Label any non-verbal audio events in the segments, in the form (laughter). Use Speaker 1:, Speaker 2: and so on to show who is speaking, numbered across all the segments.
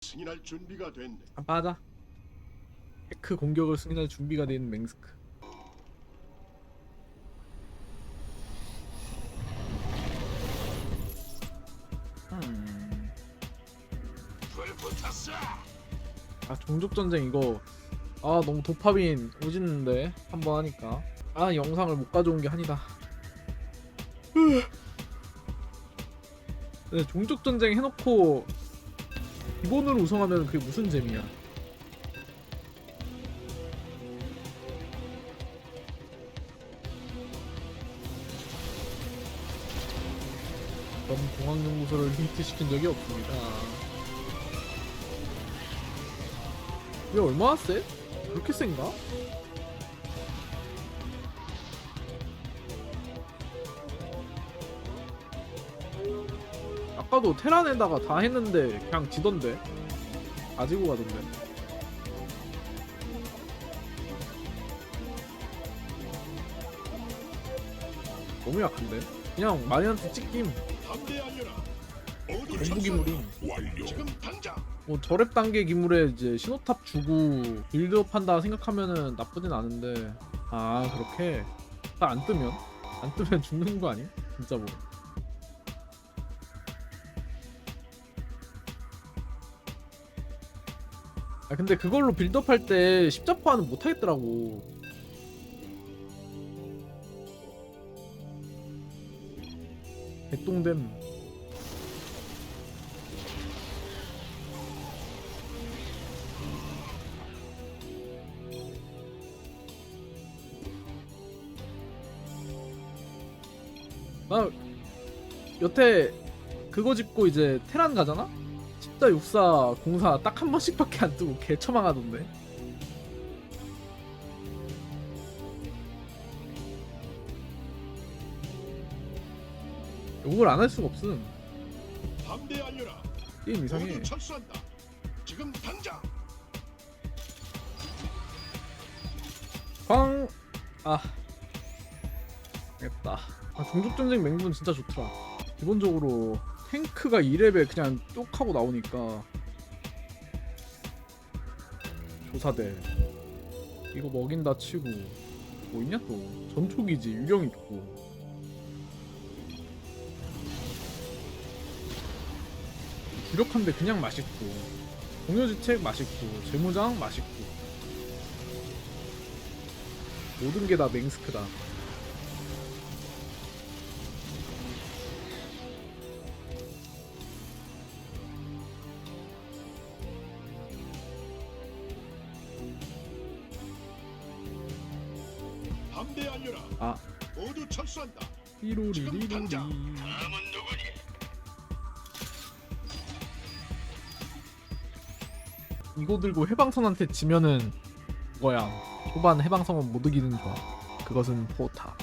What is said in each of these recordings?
Speaker 1: 승인할 준비가 됐네.
Speaker 2: 아, 맞아. 테크 공격을 승인할 준비가 된 맹스크. 아 종족 전쟁 이거 아 너무 도파민 오지는데 한번 하니까 아 영상을 못 가져온 게 한이다. 네, 종족 전쟁 해놓고 기본으로 우승하면 그게 무슨 재미야? 전 공항연구소를 히트시킨 적이 없습니다. 이게 얼마나 세? 그렇게 센가? 아까도 테란에다가 다 했는데 그냥 지던데 가지고 가던데 너무 약한데? 그냥 마리한테 찍김
Speaker 1: 철수하라.
Speaker 2: 기물이
Speaker 1: 완료. 지금 당장.
Speaker 2: 뭐 저랩 단계 기물에 이제 신호탑 주고 빌드업 한다 생각하면은 나쁘진 않은데 아 그렇게 딱안 뜨면 안 뜨면 (laughs) 죽는 거 아니? 진짜 뭐 아 근데 그걸로 빌드업 할 때 십자포화는 못 하겠더라고 백동댐 나 여태 그거 짚고 이제 테란 가잖아? 10다 64 공사 딱 한 번씩밖에 안 뜨고 개 처망하던데. 욕을 안 할 수가 없음.
Speaker 1: 담대하여라.
Speaker 2: 게임 이상해.
Speaker 1: 모두 철수한다. 지금 당장.
Speaker 2: 광... 아... 알겠다. 아, 종족전쟁 맹분 진짜 좋더라. 기본적으로 탱크가 2레벨 그냥 뚝 하고 나오니까 조사대 이거 먹인다 치고. 뭐 있냐 또? 전초기지 유령 있고. 주력한데 그냥 맛있고. 공효지책 맛있고. 재무장 맛있고. 모든 게 다 맹스크다.
Speaker 1: 당장. 다음은 누구니?
Speaker 2: 이거 들고 해방선한테 지면은 뭐야? 초반 해방선은 못 이기는 조합. 그것은 포타.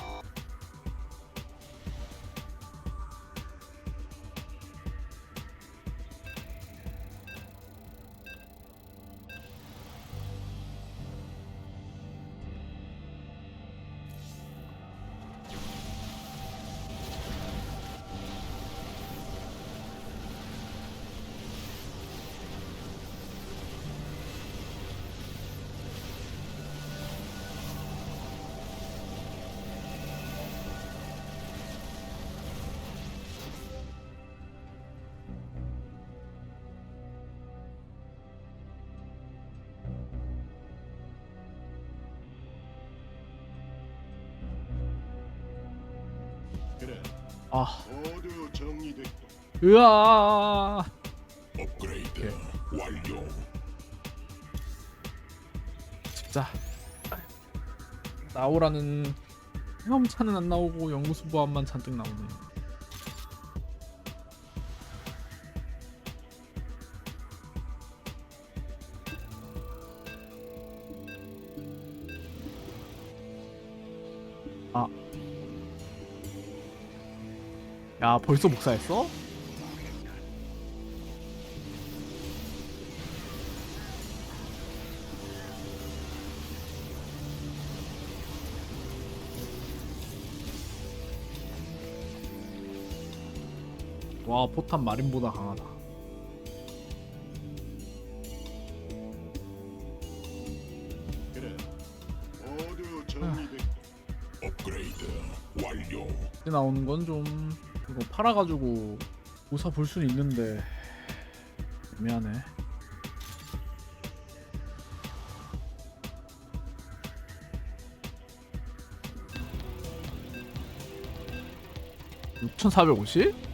Speaker 1: 그래.
Speaker 2: 아,
Speaker 1: 모두 정리됐고.
Speaker 2: 으아.
Speaker 1: 업그레이드 완료.
Speaker 2: 집자. 나오라는 헤엄차는 안 나오고 연구소 보안만 잔뜩 나오네. 야 벌써 복사했어? 와 포탄 마린보다 강하다. 아. 나오는 건좀 이거 팔아가지고 우사 볼 수는 있는데 애매하네. (6,450)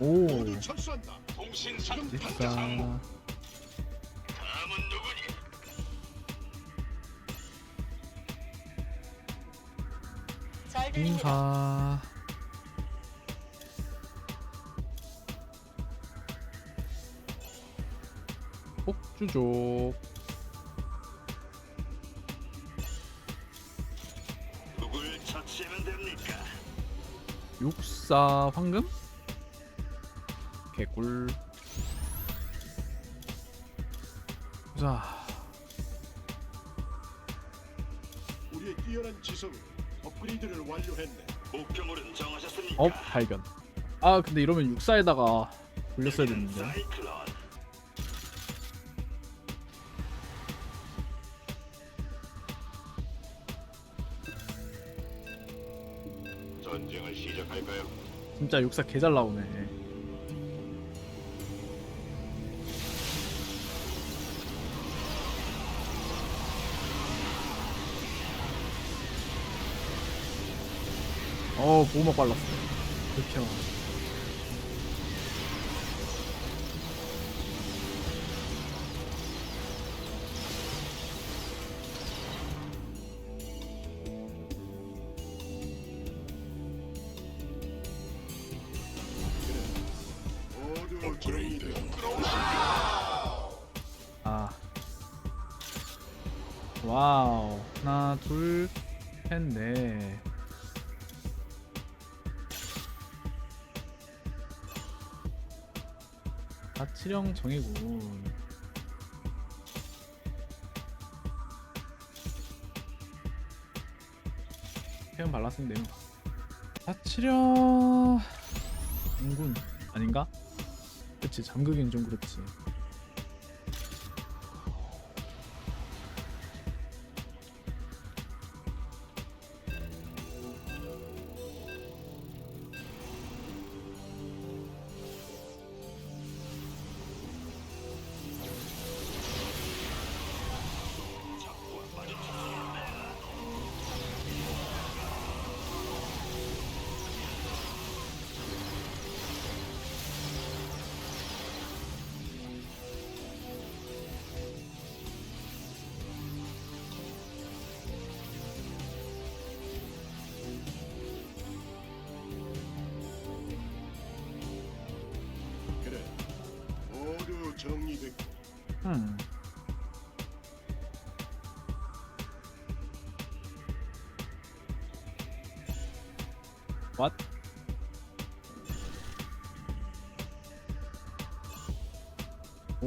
Speaker 2: 오?
Speaker 3: 잘 들립니다.
Speaker 2: 공사 폭주족
Speaker 1: 누굴 처치하면 됩니까?
Speaker 2: 육사 황금 개꿀 자
Speaker 1: 우리의 뛰어난 지성은 업그레이드를 완료했네. 목표물은 정하셨습니까?
Speaker 2: 업 발견 아 근데 이러면 육사에다가 돌렸어야 됐는데
Speaker 1: 사이클론. 전쟁을 시작할까요?
Speaker 2: 진짜 육사 개 잘 나오네 어 보호막 발랐어. 그렇 가치령 정이군. 태연 발랐으면 되는 거 가치령 인군 아닌가? 그치 잠그긴 좀 그렇지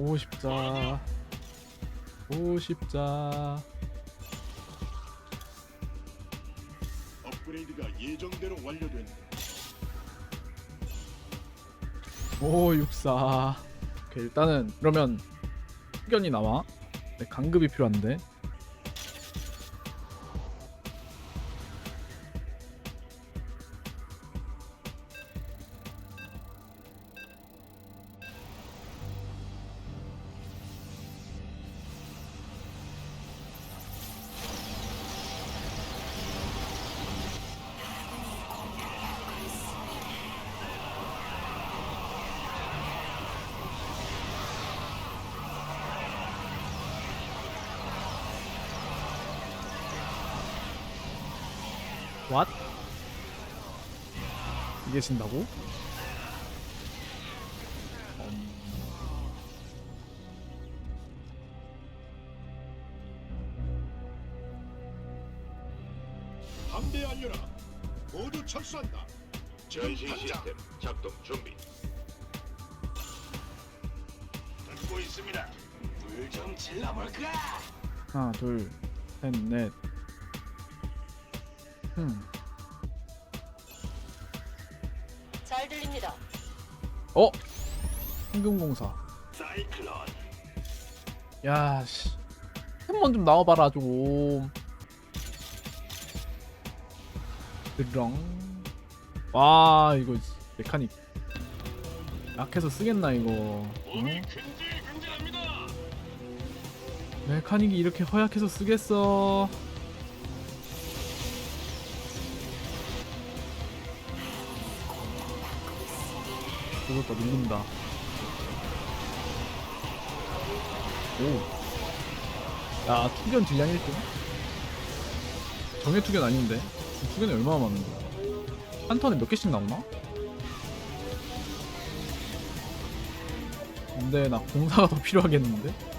Speaker 2: 50자 50자
Speaker 1: 업그레이드가 예정대로 완료된 564
Speaker 2: 오케이 일단은 그러면 흑연이 나와. 네, 강급이 필요한데. 왓? 이게 진다고?
Speaker 1: 함대 알려라. 모두 철수한다. 전신 시스템 작동 준비. 듣고 있습니다. 불좀 질러볼까?
Speaker 2: 하나 둘 셋 넷 어? 황금공사. 야씨. 한번 좀 나와봐라 좀. 드렁. 와 이거 메카닉. 약해서 쓰겠나 이거.
Speaker 1: 몸이
Speaker 2: 어? 메카닉이 이렇게 허약해서 쓰겠어 그것도 밀린다 오. 야, 투견 딜량 1등? 정예 투견 아닌데? 투견이 얼마나 많은데? 한 턴에 몇 개씩 나오나? 근데 나 공사가 더 (laughs) 필요하겠는데?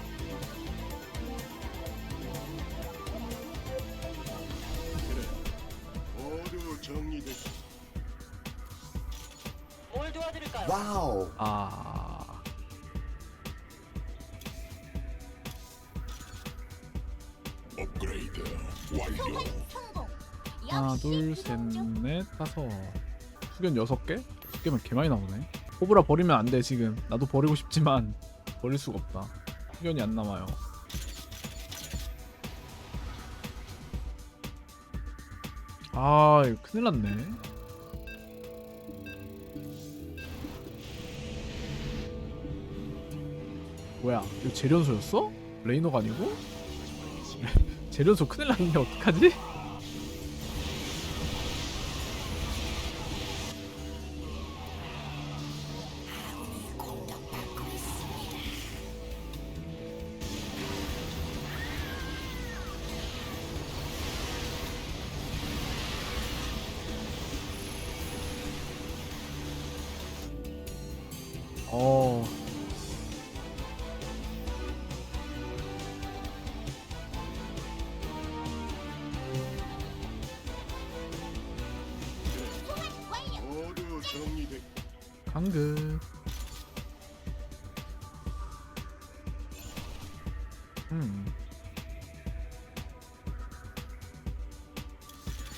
Speaker 2: 다섯 투견 여섯 개? 두 개면 개 많이 나오네 호브라 버리면 안 돼 지금 나도 버리고 싶지만 버릴 수가 없다 투견이 안 남아요 아 이거 큰일 났네 뭐야 이거 재련소였어? 레이너가 아니고? (laughs) 재련소 큰일 났네 어떡하지? 강급. 음.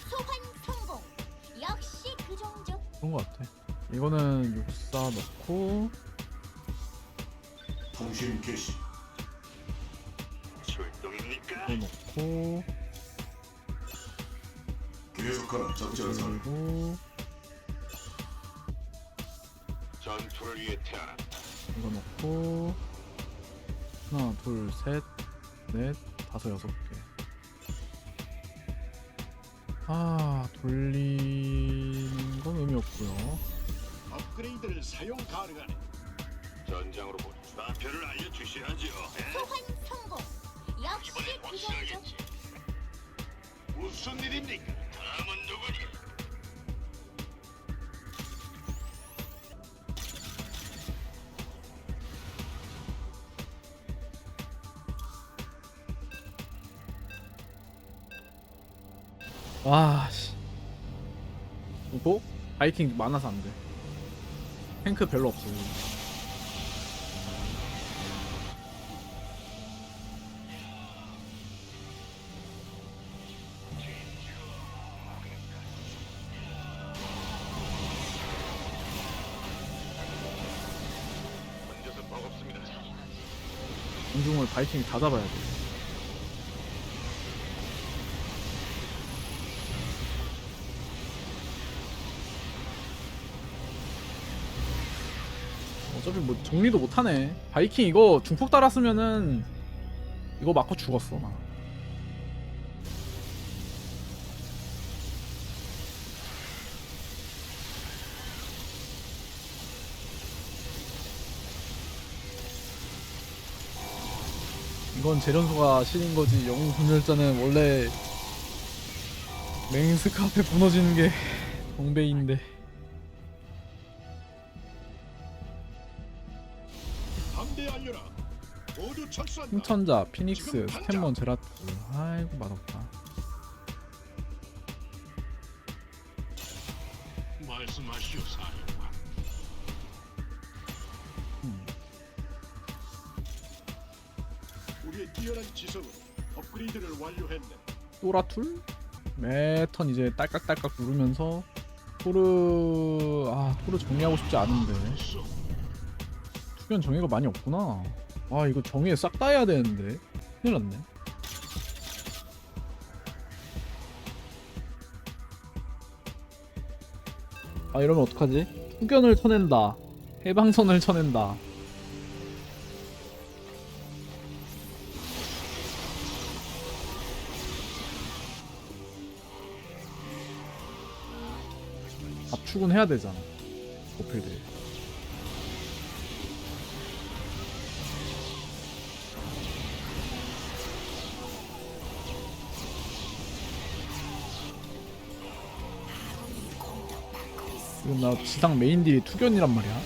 Speaker 4: 소환 성공. 역시 그 정도.
Speaker 2: 그런 것 같아. 이거는 육사 넣고
Speaker 5: 통신 개시.
Speaker 1: 출동입니까?
Speaker 2: 이거 넣고
Speaker 5: 계속하는 적절선.
Speaker 2: 그리고 이거 넣고 하나 둘셋넷 다섯 여섯 개. 아 돌리는 건 의미 없고요.
Speaker 1: 업그레이드를 사용 가능하네. 전장으로 보내. 좌표를 알려주셔야죠.
Speaker 4: 소환 성공. 역시 그 정도.
Speaker 1: 무슨 일입니까?
Speaker 2: 와 씨. 이거 바이킹 많아서 안 돼. 탱크 별로 없어.
Speaker 1: 버겁습니다.
Speaker 2: 공중을 바이킹이 다 잡아야 돼. 어차피 뭐 정리도 못하네. 바이킹 이거 중폭 달았으면은 이거 맞고 죽었어 나. 이건 재련소가 실린 거지 영웅 분열자는 원래 맹스크 앞에 무너지는 게 (laughs) 정배인데 흰천자, 피닉스, 스탠먼, 제라트 아이고 맛없다
Speaker 1: 말씀하시오 사령관. 우리의 뛰어난 지성으로 업그레이드를 완료했네.
Speaker 2: 또라툴? 매턴 이제 딸깍딸깍 누르면서 토르 아 토르 정리하고 싶지 않은데 투견 정의가 많이 없구나 아 이거 정의에 싹 다 해야 되는데. 큰일 났네. 아 이러면 어떡하지? 투견을 쳐낸다. 해방선을 쳐낸다. 압축은 해야 되잖아. 보필드 지금 나 지상 메인 딜이 투견이란 말이야.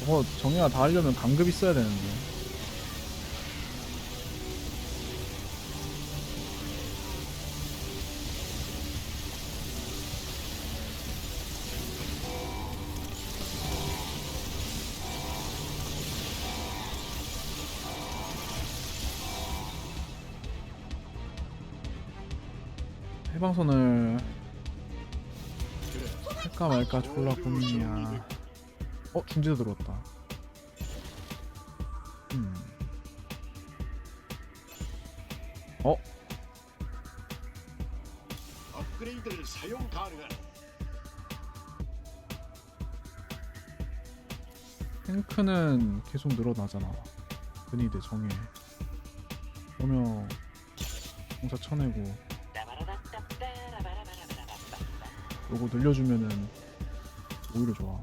Speaker 2: 저거 정의가 다 하려면 강급 있어야 되는데 해방선을 할까 말까 졸라 고민이야. 어 중지도 들어왔다. 음. 어?
Speaker 1: 업그레이드를 사용 가능한
Speaker 2: 탱크는 계속 늘어나잖아. 근이 대 정해 그러면 공사 쳐내고 요거 늘려주면은 오히려 좋아.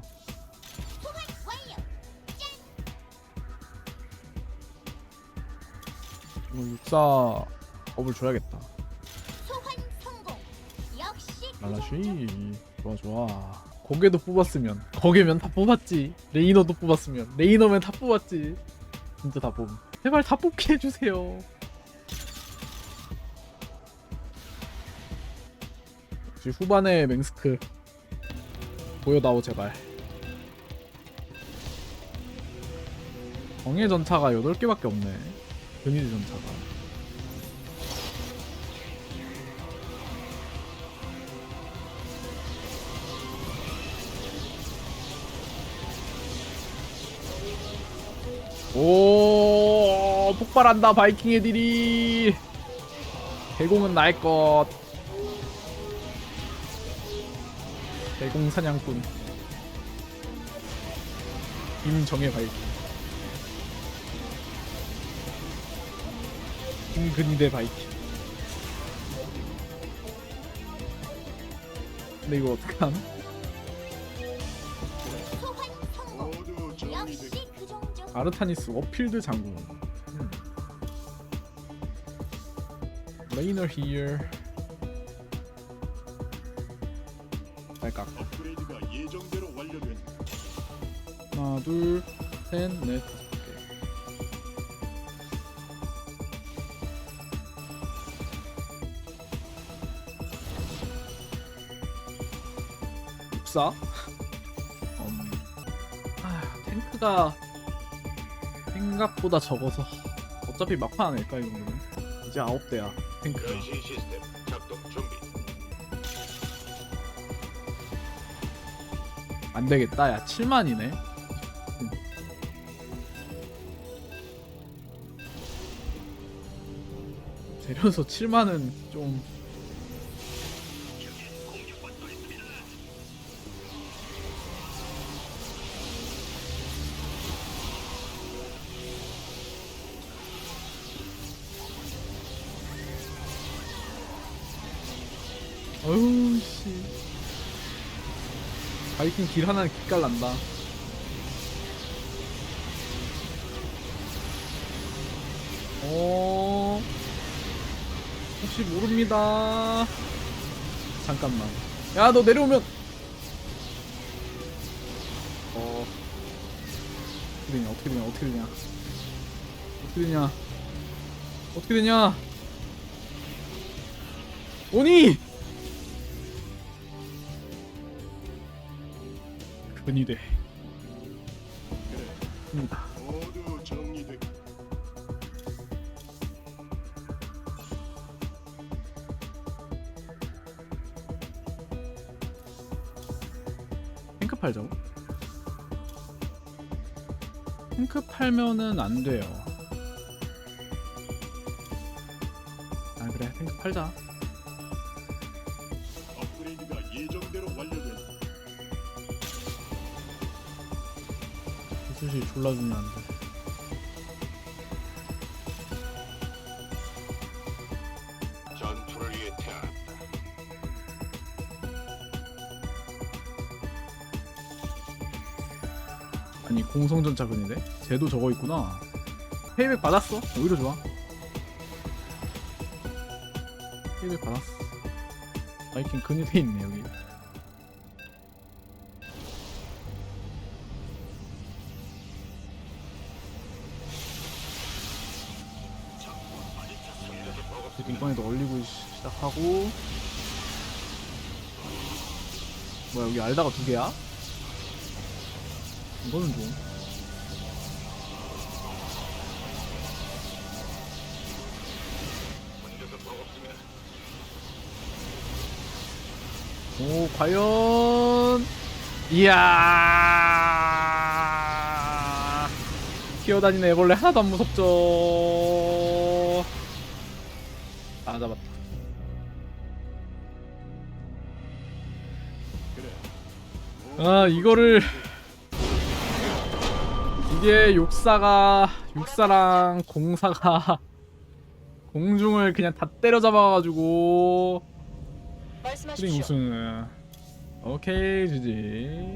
Speaker 2: 이거 육사 업을 줘야겠다. 말라쉬. 좋아 좋아. 고개도 뽑았으면. 거기면 다 뽑았지. 레이너도 뽑았으면. 레이너면 다 뽑았지. 진짜 다 뽑음. 제발 다 뽑게 해주세요 역시 후반에 맹스크 보여다오 제발. 정예 전차가 8개밖에 없네. 근위대 전차가. 오 폭발한다 바이킹 애들이. 대공은 나의 것 대공 사냥꾼. 김정의 바이킹 김근대 바이킹 근데 이거 어떡함? 아르타니스 워필드 장군. 음. 레이너 here. 딸 하나 둘 셋 넷 다섯 개. 육사? 음. 아, 탱크가 생각보다 적어서 어차피 막판 아닐까 이거는. 이제 아홉 대야. 탱크가
Speaker 1: 변신 시스템 작동 준비.
Speaker 2: 안 되겠다. 야 7만이네 재련소 7만은 좀 어휴 씨 바이킹 길 하나는 기깔 난다. 혹시 모릅니다. 잠깐만. 야, 너 내려오면. 어. 어떻게 되냐, 어떻게 되냐, 어떻게 되냐. 어떻게 되냐. 어떻게 되냐. 오니! 근이 돼. 그래. 니다 팔자고? 탱크 팔면은 안 돼요. 아 그래 탱크 팔자.
Speaker 1: 업그레이드가 예정대로 완료된다.
Speaker 2: 기술실 졸라주면 안 돼.
Speaker 1: 전투를 위해 태어
Speaker 2: 아니 공성전차 근이네? 쟤도 저거 있구나. 페이백 받았어. 오히려 좋아. 페이백 받았어. 바이킹 근위대 있네 여기. 이번에도 얼리고 시- 시작하고 뭐야 여기 알다가 두 개야? 이거는 좀. 오 과연. 이야. 기어다니는 애벌레 하나도 안 무섭죠. 아 잡았다. 아 이거를 이게 육사가 육사랑 공사가 (laughs) 공중을 그냥 다 때려잡아가지고
Speaker 3: 말씀하십시오.
Speaker 2: 우승 오케이 지지